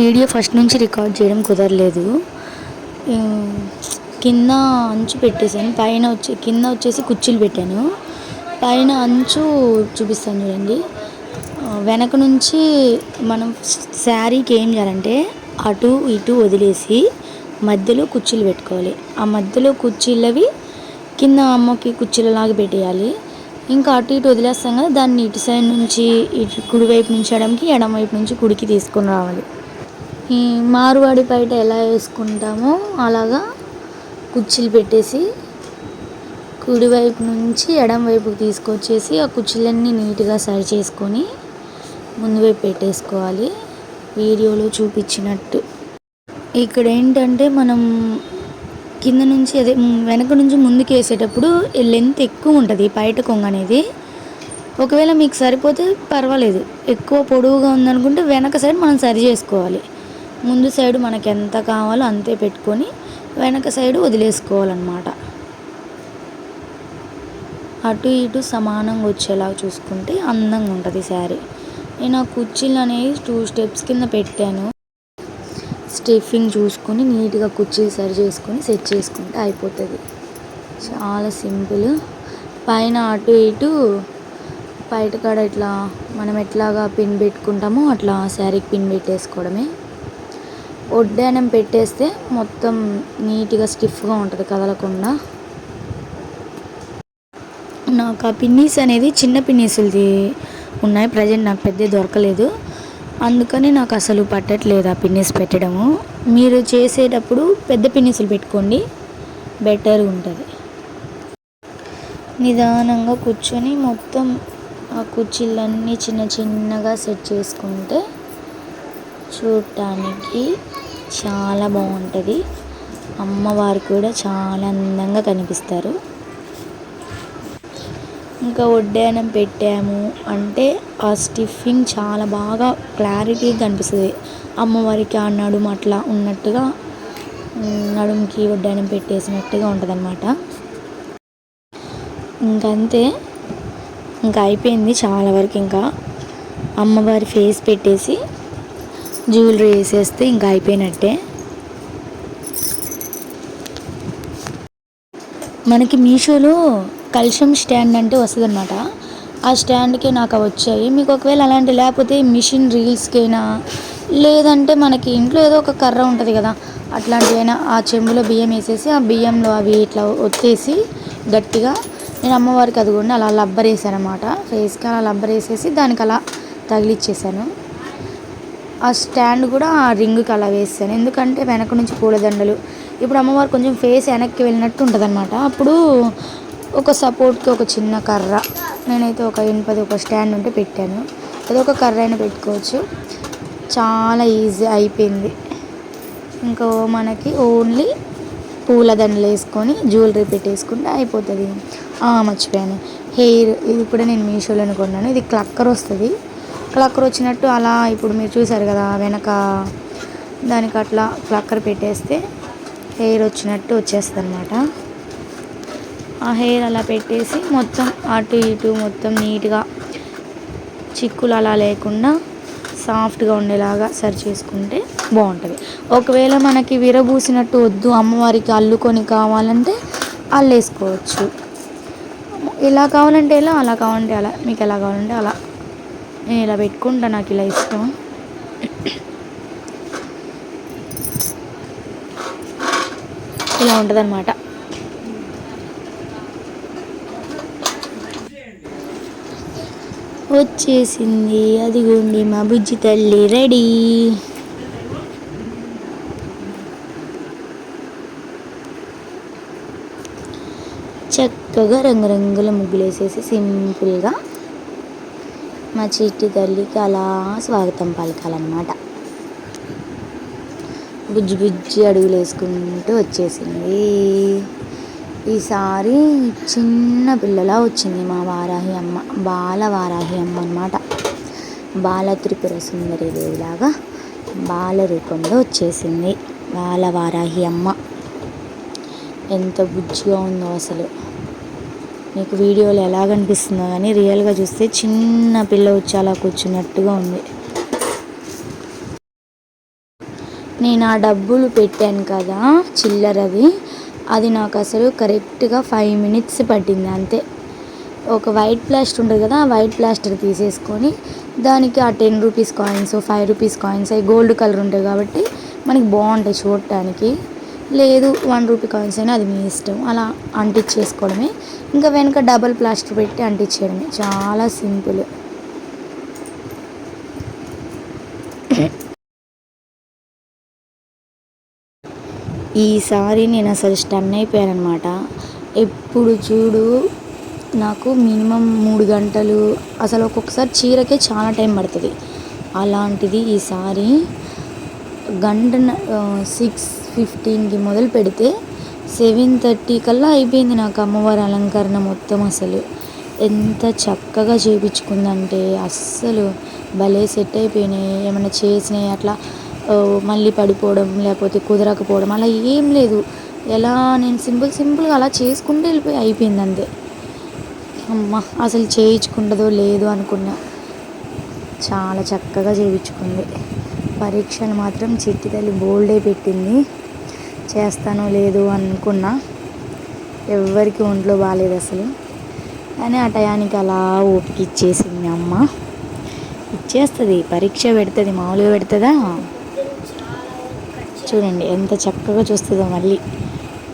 Video first నుంచి record చేయడం కుదరలేదు. కింద అంచు పెట్టేశాను. పైన వచ్చి కింద వచ్చేసి కుర్చీలు పెట్టాను. పైన అంచు చూపిస్తాను చూడండి. వెనక నుంచి మనం శారీకి ఏం చేయాలంటే అటు ఇటు వదిలేసి మధ్యలో కుర్చీలు పెట్టుకోవాలి. ఆ మధ్యలో కుర్చీలవి కింద అమ్మకి కుర్చీలలాగా పెట్టేయాలి. ఇంకా అటు ఇటు వదిలేస్తాం కదా దాన్ని ఇటు సైడ్ నుంచి ఇటు కుడివైపు నుంచి ఎడమకి ఎడమవైపు నుంచి కుడికి తీసుకొని రావాలి. ఈ మారువాడి బయట ఎలా వేసుకుంటామో అలాగా కుర్చీలు పెట్టేసి కుడివైపు నుంచి ఎడం వైపుకి తీసుకొచ్చేసి ఆ కుర్చీలన్నీ నీట్గా సరి చేసుకొని ముందు వైపు పెట్టేసుకోవాలి. వీడియోలో చూపించినట్టు. ఇక్కడ ఏంటంటే మనం కింద నుంచి అదే వెనక నుంచి ముందుకు వేసేటప్పుడు లెంత్ ఎక్కువ ఉంటుంది బయట కొంగ అనేది. ఒకవేళ మీకు సరిపోతే పర్వాలేదు ఎక్కువ పొడవుగా ఉందనుకుంటే వెనక సైడ్ మనం సరి చేసుకోవాలి. ముందు సైడ్ మనకు ఎంత కావాలో అంతే పెట్టుకొని వెనక సైడ్ వదిలేసుకోవాలన్నమాట. అటు ఇటు సమానంగా వచ్చేలా చూసుకుంటే అందంగా ఉంటుంది శారీ. నేను ఆ కుర్చీలు అనేవి టూ స్టెప్స్ కింద పెట్టాను. స్టిఫింగ్ చూసుకొని నీట్గా కుర్చీలు సరి చేసుకొని సెట్ చేసుకుంటే అయిపోతుంది. చాలా సింపుల్. పైన అటు ఇటు బయట కాడ ఇట్లా మనం ఎట్లాగా పిన్ పెట్టుకుంటామో అట్లా శారీకి పిన్ పెట్టేసుకోవడమే. ఒడ్డానం పెట్టేస్తే మొత్తం నీట్గా స్టిఫ్గా ఉంటుంది కదలకుండా. నాకు ఆ పిన్నీస్ అనేది చిన్న పిన్నీసులది ఉన్నాయి. ప్రజెంట్ నాకు పెద్ద దొరకలేదు. అందుకని నాకు అసలు పట్టట్లేదు ఆ పిన్నీస్ పెట్టడము. మీరు చేసేటప్పుడు పెద్ద పిన్నీసులు పెట్టుకోండి. బెటర్ ఉంటుంది. నిదానంగా కూర్చొని మొత్తం ఆ కుర్చీలన్నీ చిన్న చిన్నగా సెట్ చేసుకుంటే చూడటానికి చాలా బాగుంటుంది. అమ్మవారు కూడా చాలా అందంగా కనిపిస్తారు. ఇంకా వడ్డానం పెట్టాము. అంటే ఆ స్టిఫింగ్ చాలా బాగా క్లారిటీగా కనిపిస్తుంది. అమ్మవారికి ఆ నడుము అట్లా ఉన్నట్టుగా నడుముకి వడ్డానం పెట్టేసినట్టుగా ఉంటుందన్నమాట. ఇంకంతే. ఇంకా అయిపోయింది చాలా వరకు ఇంకా. అమ్మవారి ఫేస్ పెట్టేసి జ్యువెలరీ వేసేస్తే ఇంకా అయిపోయినట్టే. మనకి మీషోలో కల్షం స్టాండ్ అంటే వస్తుంది అనమాట ఆ స్టాండ్కి నాకు వచ్చాయి. మీకు ఒకవేళ అలాంటి లేకపోతే మిషన్ రీల్స్కైనా లేదంటే మనకి ఇంట్లో ఏదో ఒక కర్ర ఉంటుంది కదా అట్లాంటివైనా ఆ చెంబులో బియ్యం వేసేసి ఆ బియ్యంలో అవి ఇట్లా ఒత్తేసి గట్టిగా నేను అమ్మవారికి అది కూడా అలా లబ్బర్ వేసాను అనమాట ఫేస్కి అలా లబ్బర్ వేసేసి దానికి అలా తగిలిచ్చేసాను. ఆ స్టాండ్ కూడా ఆ రింగ్కి అలా వేసాను ఎందుకంటే వెనక నుంచి పూలదండలు. ఇప్పుడు అమ్మవారు కొంచెం ఫేస్ వెనక్కి వెళ్ళినట్టు ఉంటుంది అనమాట అప్పుడు ఒక సపోర్ట్కి ఒక చిన్న కర్ర. నేనైతే ఒక ఇనుపది ఒక స్టాండ్ ఉంటే పెట్టాను. అది ఒక కర్ర అయినా పెట్టుకోవచ్చు. చాలా ఈజీ అయిపోయింది. ఇంకా మనకి ఓన్లీ పూలదండలు వేసుకొని జ్యువెలరీ పెట్టేసుకుంటే అయిపోతుంది. మర్చిపోయాను. హెయిర్ ఇది కూడా నేను మీషోలోనే కొన్నాను. ఇది క్లక్కర్ వస్తుంది. క్లక్కర్ వచ్చినట్టు అలా ఇప్పుడు మీరు చూసారు కదా వెనక దానికి అట్లా క్లక్కర్ పెట్టేస్తే హెయిర్ వచ్చినట్టు వచ్చేస్తుంది అనమాట ఆ హెయిర్ అలా పెట్టేసి మొత్తం అటు ఇటు మొత్తం నీట్గా చిక్కులు అలా లేకుండా సాఫ్ట్గా ఉండేలాగా సరి చేసుకుంటే బాగుంటుంది ఒకవేళ మనకి విరబూసినట్టు వద్దు అమ్మవారికి అల్లుకొని కావాలంటే అల్లేసుకోవచ్చు. ఇలా కావాలంటే ఇలా అలా కావాలంటే అలా మీకు ఎలా కావాలంటే అలా. నేను ఇలా పెట్టుకుంటా నాకు ఇలా ఇష్టం. ఇలా ఉంటుంది అనమాట వచ్చేసింది అదిగోండి మా బుజ్జి తల్లి రెడీ. చక్కగా రంగురంగుల ముగ్గులు వేసేసి సింపుల్గా మా చిట్టి తల్లికి అలా స్వాగతం పలకాలన్నమాట. బుజ్జి బుజ్జి అడుగులు వేసుకుంటూ వచ్చేసింది. ఈసారి చిన్న పిల్లలా వచ్చింది మా వారాహి అమ్మ బాల వారాహి అమ్మ అనమాట బాల త్రిపుర సుందరి దేవిలాగా బాల రూపంలో వచ్చేసింది బాల వారాహి అమ్మ. ఎంత బుజ్జిగా ఉందో అసలు. మీకు వీడియోలు ఎలా కనిపిస్తుందో కానీ రియల్గా చూస్తే చిన్న పిల్ల వచ్చి అలా కూర్చున్నట్టుగా ఉంది. నేను ఆ డబ్బులు పెట్టాను కదా చిల్లరవి అది నాకు అసలు కరెక్ట్గా ఫైవ్ మినిట్స్ పట్టింది అంతే. ఒక వైట్ ప్లాస్టర్ ఉంటుంది కదా ఆ వైట్ ప్లాస్టర్ తీసేసుకొని దానికి ఆ ten rupees coins five rupees coins అవి గోల్డ్ కలర్ ఉంటాయి కాబట్టి మనకి బాగుంటాయి చూడటానికి. లేదు వన్ రూపీ కాయిన్స్ అయినా అది మీ ఇష్టం. అలా అంటించేసుకోవడమే. ఇంకా వెనుక డబల్ ప్లాస్టర్ పెట్టి అంటించేయడమే చాలా సింపుల్. ఈసారి నేను అసలు స్టన్ అయిపోయాను అనమాట ఎప్పుడు చూడు నాకు మినిమం మూడు గంటలు అసలు ఒక్కొక్కసారి చీరకే చాలా టైం పడుతుంది. అలాంటిది ఈసారి గంట సిక్స్ ఫిఫ్టీన్కి మొదలు పెడితే సెవెన్ థర్టీ కల్లా అయిపోయింది నాకు అమ్మవారి అలంకరణ మొత్తం అసలు. ఎంత చక్కగా చేయించుకుందంటే అస్సలు భలే సెట్ అయిపోయినాయి. ఏమైనా చేసినాయి అట్లా మళ్ళీ పడిపోవడం లేకపోతే కుదరకపోవడం అలా ఏం లేదు. ఎలా నేను సింపుల్ సింపుల్గా అలా చేసుకుంటూ వెళ్ళిపోయి అయిపోయింది అంతే. అమ్మ అసలు చేయించుకుంటుందో లేదో అనుకున్నా. చాలా చక్కగా చేయించుకుంది పరీక్షలు మాత్రం చిట్టి తల్లి బోల్డే పెట్టింది. చేస్తానో లేదు అనుకున్నా ఎవరికి ఒంట్లో బాగాలేదు అసలు. కానీ ఆ టయానికి అలా ఓపిక ఇచ్చేసింది అమ్మ. ఇచ్చేస్తుంది పరీక్ష పెడుతుంది మామూలుగా పెడుతుందా? చూడండి ఎంత చక్కగా చూస్తుందో మళ్ళీ.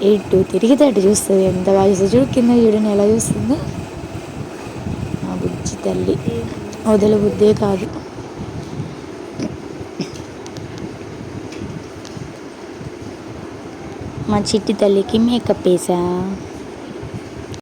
ఎటు తిరిగితే అటు చూస్తుంది ఎంత బాగా చూస్తుంది. చూడు కింద చూడండి ఎలా చూస్తుంది. నా బుజ్జి తల్లి. వదల బుద్ధే కాదు. మా చిట్టి తల్లికి మేకప్ వేసా